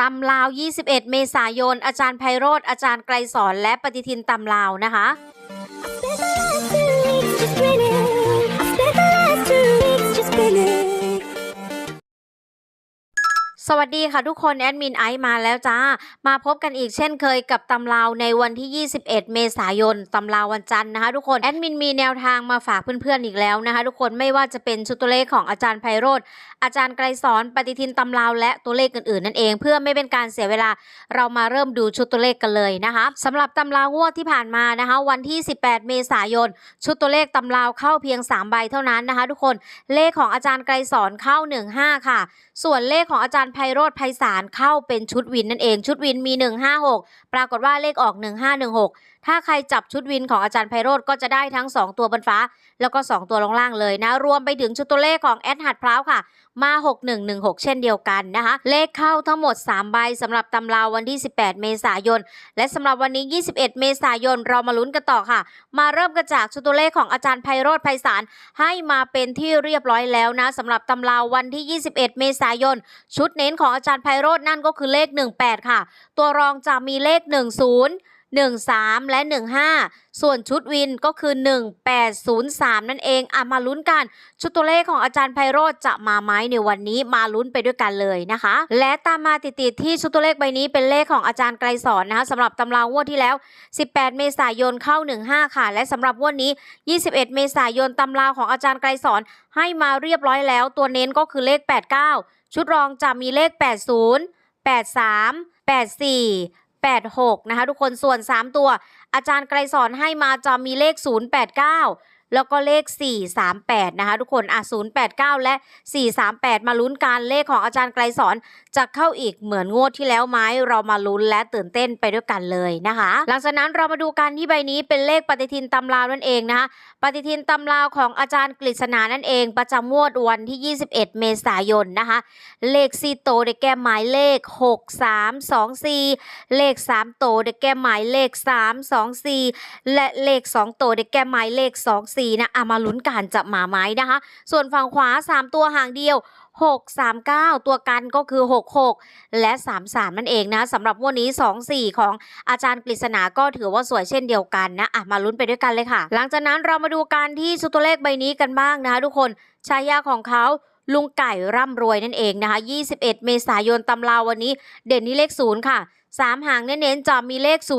ตำลาว 21 เมษายน อาจารย์ไพโรธอาจารย์ไกรสอนและปฏิทินตำลาวนะคะ สวัสดีค่ะทุกคนแอดมินไอซ์มาแล้วจ้า มาพบกันอีกเช่นเคยกับตำราวในวันที่ 21 เมษายนตำราววันจันทร์นะคะทุกคนแอดมินมีแนวทางมาฝากเพื่อนๆอีกแล้วนะคะทุกคนไม่ว่าจะเป็นชุดตัวเลขของอาจารย์ไพโรธอาจารย์ไกรสอนปฏิทินตำราวและตัวเลขอื่นๆนั่นเองเพื่อไม่เป็นการเสียเวลาเรามาเริ่มดูชุดตัวเลขกันเลยนะคะสำหรับตำราวงวดที่ผ่านมานะคะวันที่ 18 เมษายน ชุดตัวเลขตำราวเข้าเพียง 3 ใบเท่านั้นนะคะ ทุกคนเลขของอาจารย์ไกรสอนเข้า 15 ค่ะ ส่วนเลขของอาจารย์ไพโรธไพศาลเข้าเป็นชุดวินนั่นเอง ชุดวินมี 156 ปรากฏว่าเลขออก 1516 ถ้าใครจับชุดวินของอาจารย์ไพโรธก็จะได้ทั้ง 2 ตัวบนฟ้า แล้วก็ 2 ตัวลงล่างเลยนะ รวมไปถึงชุดตัวเลขของแอดหัดพร้าวค่ะ มา 6116 เช่นเดียวกันนะคะ เลขเข้าทั้งหมด 3 ใบสำหรับตำราวันที่ 18 เมษายน และสำหรับวันนี้ 21 เมษายน เรามาลุ้นกันต่อค่ะ มาเริ่มกันจากชุดตัวเลขของอาจารย์ไพโรธไพศาลให้มาเป็นที่เรียบร้อยแล้วนะสำหรับตำราวันที่ 21 เมษายน ชุดเน้นของอาจารย์ไพโรจน์นั่นก็คือเลข 18 ค่ะ ตัวรองจะมีเลข 10 13 และ 15 ส่วนชุดวินก็คือ 1803 นั่นเองอะมาลุ้นกัน ชุดตัวเลขของอาจารย์ไพโรธจะมาไหมในวันนี้มาลุ้นไปด้วยกันเลยนะคะ และตามมาติดๆที่ชุดตัวเลขใบนี้เป็นเลขของอาจารย์ไกรสอนนะคะสำหรับตำรางวดที่แล้ว 18 เมษายนเข้า 15 ค่ะ และสำหรับงวดนี้ 21 เมษายนตำราของอาจารย์ไกรสอนให้มาเรียบร้อยแล้ว ตัวเน้นก็คือเลข 89 ชุดรองจะมีเลข 80 83 84 86 นะคะทุกคนส่วน 3 ตัว อาจารย์ไกรสอนให้มาจะมีเลข 089 แล้วก็เลข 438 นะคะทุกคนอะ089 และ 438 มาลุ้นการเลขของอาจารย์ไกรสอนจะเข้าอีกเหมือนงวดที่แล้วไหมเรามาลุ้นและตื่นเต้นไปด้วยกันเลยนะคะ หลังจากนั้นเรามาดูกันที่ใบนี้เป็นเลขปฏิทินตำรานั่นเองนะคะ ปฏิทินตำราวของอาจารย์กฤษณานั่นเองประจำงวดวันที่ 21 เมษายนนะคะ เลข4โตได้แก่หมายเลข 6 3 2 4 เลข 3 โตได้แก่หมายเลข 3 2 4 และเลข 2 โตได้แก่หมายเลข 2 4 นะเอามาลุ้นกันจะมาไหมนะคะ ส่วนฝั่งขวา 3 ตัวห่างเดียว 6 3 9 ตัวกันก็คือ 66 และ 33 นั่นเองนะสำหรับวันนี้ 2 4 ของอาจารย์กฤษณาก็ถือว่าสวยเช่นเดียวกันนะอะมาลุ้นไปด้วยกันเลยค่ะ หลังจากนั้นเรามาดูการที่ชุดตัวเลขใบนี้กันบ้างนะคะทุกคนฉายาของเขาลุงไก่ร่ำรวยนั่นเองนะคะ 21 เมษายนตำราวันนี้ เด่นที่เลข 0 ค่ะ 3 หางเน้นๆจะมีเลข 04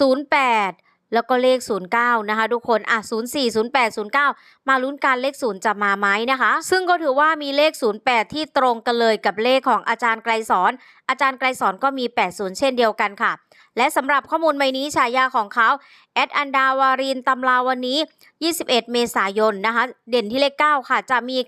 08 แล้วก็เลข 09 นะคะทุกคนอะ04 08 09 มาลุ้นการเลข 0 จะมาไหมนะคะ ซึ่งก็ถือว่ามีเลข 08 ที่ตรงกันเลยกับเลขของอาจารย์ไกรสอน อาจารย์ไกรสอนก็มี 80 เช่นเดียวกันค่ะ และสำหรับข้อมูลใบนี้ฉายาของเขาแอดอันดาวารินตำราวันนี้ 21 เมษายนนะคะเด่นที่เลข 9 ค่ะ จะมี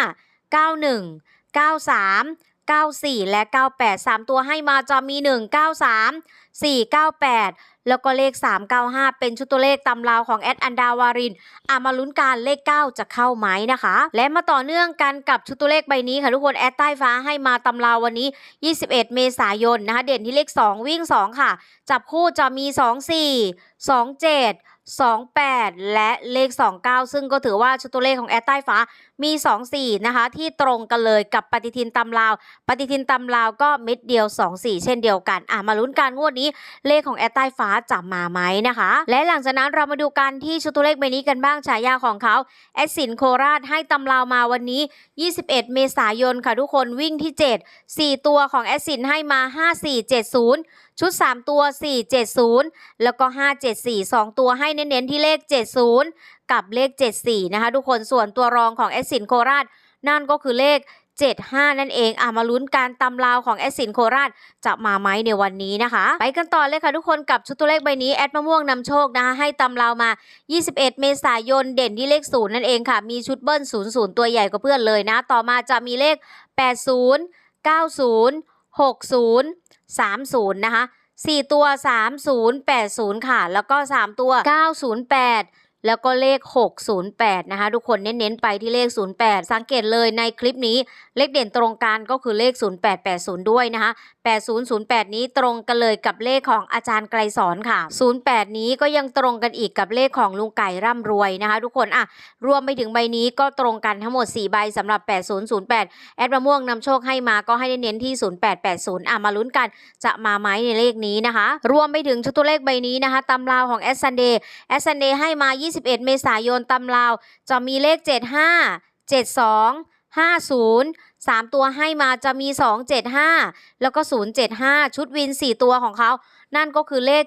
95 91 93 94 และ 98 3 ตัวให้มาจะมี 193 498 แล้วก็เลข 395 เป็นชุดตัวเลขตำราวของแอดอันดาวารินอามาลุ้นการเลข 9 จะเข้าไหมนะคะ และมาต่อเนื่องกันกับชุดตัวเลขใบนี้ค่ะทุกคนแอดใต้ฟ้าให้มาตำราววันนี้ 21 เมษายนนะคะ เด่นที่เลข 2 วิ่ง 2 ค่ะ จับคู่จะมี 24 27 28 และเลข 29 ซึ่งก็ถือว่าชุดตัวเลขของแอดใต้ฟ้ามี 24 นะคะ ที่ตรงกันเลยกับปฏิทินตำราว ปฏิทินตำราวก็เม็ดเดียว 24 เช่นเดียวกัน อะ มาลุ้นการงวดนี้เลขของแอดใต้ฟ้าจะมาไหมนะคะ และหลังจากนั้นเรามาดูกันที่ชุดตัวเลขใบนี้กันบ้างฉายาของเขาแอดสินโคราชให้ตำราวมาวันนี้ 21 เมษายนค่ะทุกคนวิ่งที่ 7 4 ตัวของแอดสินให้มา 5470 ชุด 3 ตัว 470 แล้วก็ 574 2 ตัวให้เน้นๆที่เลข 70 กับเลข 74 นะคะทุกคนส่วนตัวรองของแอดสินโคราช นั่นก็คือเลข 75 นั่นเองอะมาลุ้นการตำราวของแอดสินโคราชจะมาไหมในวันนี้นะคะ ไปกันต่อเลยค่ะทุกคนกับชุดตัวเลขใบนี้แอดมะม่วงนำโชคนะคะให้ตำราวมา 21 เมษายนเด่นที่เลข 0 นั่นเองค่ะ มีชุดเบิ้ล 00 ตัวใหญ่กว่าเพื่อนเลยนะ ต่อมาจะมีเลข 80 90 60 30 นะคะ 4 ตัว 30 80 ค่ะ แล้วก็ 3 ตัว 908แล้วก็เลข 608 นะคะ ทุกคนเน้นๆไปที่เลข 08 สังเกตเลยในคลิปนี้เลขเด่นตรงกันก็คือเลข 0880 ด้วยนะคะ8008 นี้ตรงกันเลยกับเลขของอาจารย์ไกรสอนค่ะ 08 นี้ก็ยังตรงกันอีกกับเลขของลุงไก่ร่ำรวยนะคะ ทุกคนอะรวมไปถึงใบนี้ก็ตรงกันทั้งหมด 4 ใบสำหรับ 8008 แอดมะม่วงนำโชคให้มาก็ให้เน้นที่ 0880 อะมาลุ้นกันจะมาไหมในเลขนี้นะคะ รวมไปถึงชุดตัวเลขใบนี้นะคะตำราวของแอสซันเดย์แอสซันเดย์ให้มา 21 เมษายนตำราวจะมีเลข 75 72 50 3 ตัวให้มาจะมี 275 แล้วก็ 075 ชุดวิน 4 ตัวของเขา นั่นก็คือเลข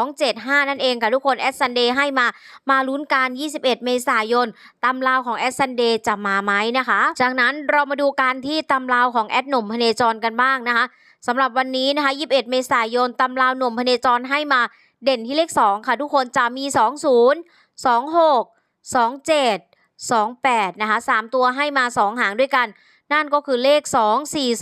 7275 นั่นเองค่ะทุกคนแอดซันเดย์ให้มา มาลุ้นการ 21 เมษายนตำราวของแอดซันเดย์จะมาไหมนะคะ จากนั้นเรามาดูการที่ตำราวของแอดหนุ่มพเนจรกันบ้างนะคะสำหรับวันนี้นะคะ 21 เมษายนตำราวหนุ่มพเนจรให้มาเด่นที่เลข 2 ค่ะทุกคนจะมี 20 26 27 28นะคะ3ตัวให้มา 2 หางด้วยกัน นั่นก็คือเลข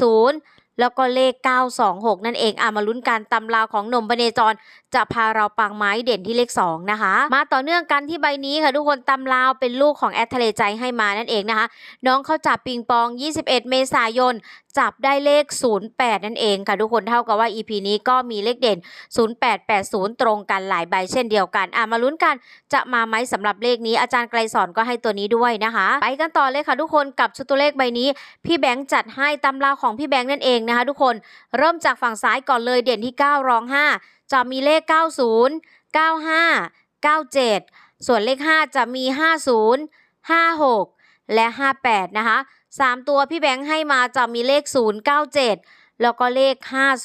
240 แล้วก็เลข 926 นั่นเองอะมาลุ้นการตำราของหนุ่มบเนจรจะพาเราปังไม้เด่นที่เลข 2 นะคะ มาต่อเนื่องกันที่ใบนี้ค่ะทุกคนตำราวเป็นลูกของแอดทะเลใจให้มานั่นเองนะคะ น้องเขาจับปิงปอง 21 เมษายน จับได้เลข 08 นั่นเองค่ะทุกคนเท่ากับว่า EP นี้ก็มีเลขเด่น 0880 ตรงกันหลายใบเช่นเดียวกันอะมาลุ้นกันจะมาไหมสำหรับเลขนี้อาจารย์ไกรสอนก็ให้ตัวนี้ด้วยนะคะ ไปกันต่อเลยค่ะทุกคนกับชุดตัวเลขใบนี้พี่แบงค์จัดให้ตำราของพี่แบงค์นั่นเองนะคะ ทุกคนเริ่มจากฝั่งซ้ายก่อนเลยเด่นที่ 9 รอง 5 จะมีเลข 90 95 97 ส่วนเลข 5 จะมี 50 56 และ 58 นะคะ 3 ตัวพี่แบงค์ให้มาจะมีเลข 097 แล้วก็เลข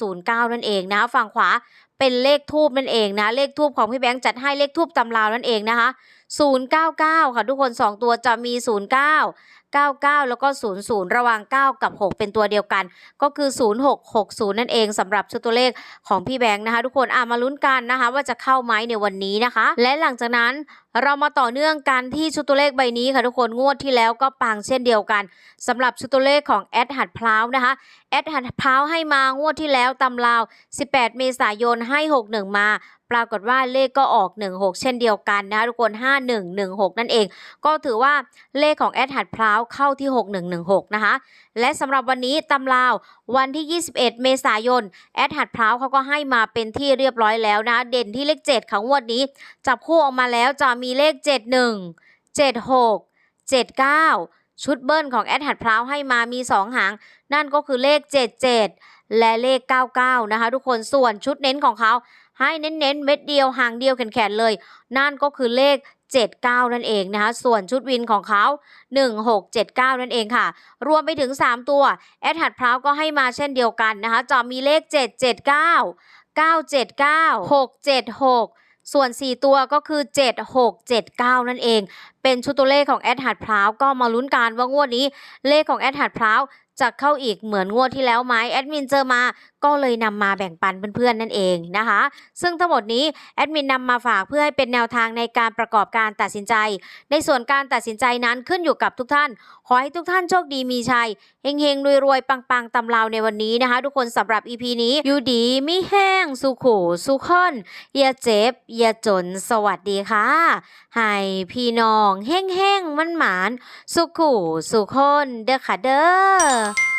509 นั่นเองนะคะฝั่งขวาเป็นเลขทูบนั่นเองนะ เลขทูบของพี่แบงค์จัดให้เลขทูบตำราวนั่นเองนะคะ 099 ค่ะทุกคน 2 ตัวจะมี 09 99 แล้วก็ 00 ระหว่าง 9 กับ 6 เป็นตัวเดียวกัน ก็คือ 0660 นั่นเองสำหรับชุดตัวเลขของพี่แบงค์นะคะ ทุกคนอะมาลุ้นกันนะคะ ว่าจะเข้าไหมในวันนี้นะคะ และหลังจากนั้นเรามาต่อเนื่องกันที่ชุดตัวเลขใบนี้ค่ะทุกคนงวดที่แล้วก็ปังเช่นเดียวกันสำหรับชุดตัวเลขของแอดหัดพร้าวนะคะแอดหัดพร้าวให้มางวดที่แล้วตำราว 18 เมษายนให้ 61 มาปรากฏว่าเลขก็ออก 16 เช่นเดียวกันนะคะทุกคน 5116 นั่นเอง ก็ถือว่าเลขของแอดหัดพร้าวเข้าที่ 6116 นะคะ และสำหรับวันนี้ตำราววันที่ 21 เมษายน แอดหัดพร้าวเขาก็ให้มาเป็นที่เรียบร้อยแล้วนะ เด่นที่เลข 7 ของวดนี้ จับคู่ออกมาแล้วจะมีเลข 71 76 79 ชุดเบิ้ลของแอดหัดพร้าวให้มามี 2 หาง นั่นก็คือเลข 77 และเลข 99 นะคะ ทุกคนส่วนชุดเน้นของเขาให้เน้นๆเม็ดเดียวหางเดียวแขนๆเลย นั่นก็คือเลข 79 นั่นเองนะคะ ส่วนชุดวินของเขา 1679 นั่นเองค่ะ รวมไปถึง 3 ตัว แอดหัดพร้าวก็ให้มาเช่นเดียวกันนะคะจอมีเลข 779 979 676 ส่วน 4 ตัวก็คือ 7679 นั่นเองเป็นชุดตัวเลขของแอดหัดพร้าวก็มาลุ้นกันว่างวดนี้ เลขของแอดหัดพร้าวจะเข้าอีกเหมือนงวดที่แล้วไหมแอดมินเจอมาก็เลยนำมาแบ่งปันเพื่อนๆนั่นเองนะคะ ซึ่งทั้งหมดนี้แอดมินนำมาฝากเพื่อให้เป็นแนวทางในการประกอบการตัดสินใจ ในส่วนการตัดสินใจนั้นขึ้นอยู่กับทุกท่าน ขอให้ทุกท่านโชคดีมีชัยเฮงๆรวยๆปังๆตำราวในวันนี้นะคะ ทุกคนสำหรับ EP นี้อยู่ดีไม่แห้งสุขูสุขอนอย่าเจ็บอย่าจน สวัสดีค่ะให้พี่น้องแห้งๆมันหมานสุขูสุขคนเด้อค่ะเด้อ